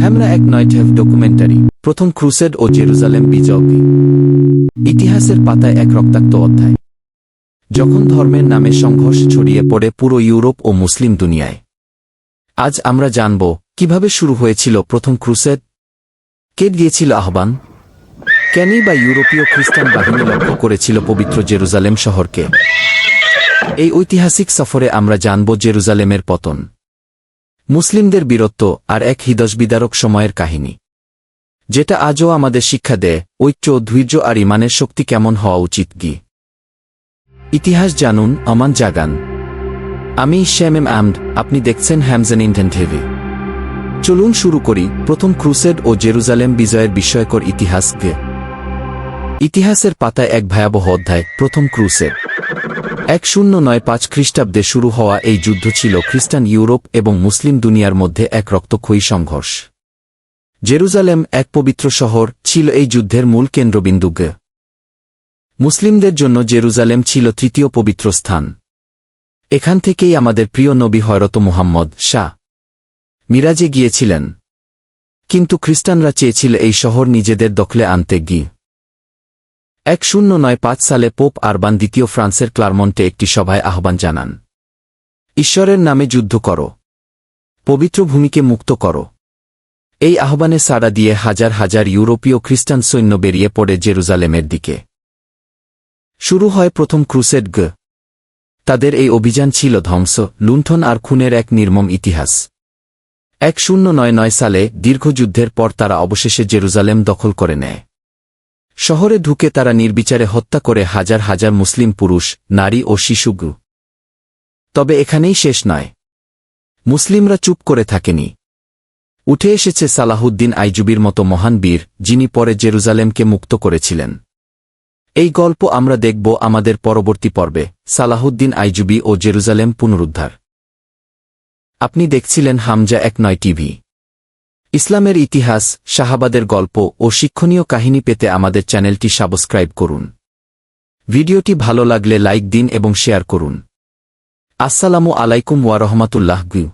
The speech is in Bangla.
হ্যামরা এক নয়টেভ ডকুমেন্টারি প্রথম ক্রুসেড ও জেরুজালেম বিজয় ইতিহাসের পাতায় এক রক্তাক্ত অধ্যায় যখন ধর্মের নামে সংঘর্ষ ছড়িয়ে পড়ে পুরো ইউরোপ ও মুসলিম দুনিয়ায় আজ আমরা জানব কীভাবে শুরু হয়েছিল প্রথম ক্রুসেড কে দিয়েছিল আহ্বান কেনই বা ইউরোপীয় খ্রিস্টান বাহিনী লক্ষ্য করেছিল পবিত্র জেরুজালেম শহরকে এই ঐতিহাসিক সফরে আমরা জানব জেরুজালেমের পতন মুসলিমদের বীরত্ব আর এক হৃদয়বিদারক সময়ের কাহিনী। যেটা আজও আমাদের শিক্ষা দেয়, ঐক্য, ধৈর্য আর ইমানের শক্তি কেমন হওয়া উচিত কি? ইতিহাস জানুন অমান জাগান। আমি শ্যাম এম আমড, আপনি দেখছেন হ্যামজেন ইন্ডেন টিভি। চলুন শুরু করি প্রথম ক্রুসেড ও জেরুজালেম বিজয়ের বিস্ময়কর ইতিহাসকে। ইতিহাসের পাতায় এক ভয়াবহ অধ্যায়, প্রথম ক্রুসেড। এক শূন্য নয় পাঁচ খ্রিস্টাব্দে শুরু হওয়া এই যুদ্ধ ছিল খ্রিস্টান ইউরোপ এবং মুসলিম দুনিয়ার মধ্যে এক রক্তক্ষয়ী সংঘর্ষ। জেরুজালেম এক পবিত্র শহর ছিল এই যুদ্ধের মূল কেন্দ্রবিন্দু গে। মুসলিমদের জন্য জেরুজালেম ছিল তৃতীয় পবিত্র স্থান। এখান থেকেই আমাদের প্রিয় নবী হয়রত মুহাম্মদ শাহ মিরাজে গিয়েছিলেন। কিন্তু খ্রিস্টানরা চেয়েছিল এই শহর নিজেদের দখলে আনতে গিয়ে। এক শূন্য নয় পাঁচ সালে পোপ আরবান দ্বিতীয় ফ্রান্সের ক্লারমন্টে একটি সভায় আহ্বান জানান। ঈশ্বরের নামে যুদ্ধ করো। পবিত্র ভূমিকে মুক্ত করো। এই আহ্বানে সাড়া দিয়ে হাজার হাজার ইউরোপীয় খ্রিস্টান সৈন্য বেরিয়ে পড়ে জেরুজালেমের দিকে। শুরু হয় প্রথম ক্রুসেড গ। তাদের এই অভিযান ছিল ধ্বংস, লুণ্ঠন আর খুনের এক নির্মম ইতিহাস। এক শূন্য নয় নয় সালে দীর্ঘ যুদ্ধের পর তারা অবশেষে জেরুজালেম দখল করে নেয়। শহরে ঢুকে তারা নির্বিচারে হত্যা করে হাজার হাজার মুসলিম পুরুষ, নারী ও শিশুগু। তবে এখানেই শেষ নয়। মুসলিমরা চুপ করে থাকেনি। উঠে এসেছে সালাহুদ্দিন আইজুবির মতো মহান বীর, যিনি পরে জেরুজালেমকে মুক্ত করেছিলেন। এই গল্প আমরা দেখব আমাদের পরবর্তী পর্বে, সালাহুদ্দিন আইজুবি ও জেরুজালেম পুনরুদ্ধার। আপনি দেখছিলেন হামজা এক নয় টিভি। ইসলামের ইতিহাস, শাহাবাদের গল্প ও শিক্ষণীয় কাহিনী পেতে আমাদের চ্যানেলটি সাবস্ক্রাইব করুন। ভিডিওটি ভালো লাগলে লাইক দিন এবং শেয়ার করুন। আসসালামু আলাইকুম ওয়ারহমাতুল্লাহ গু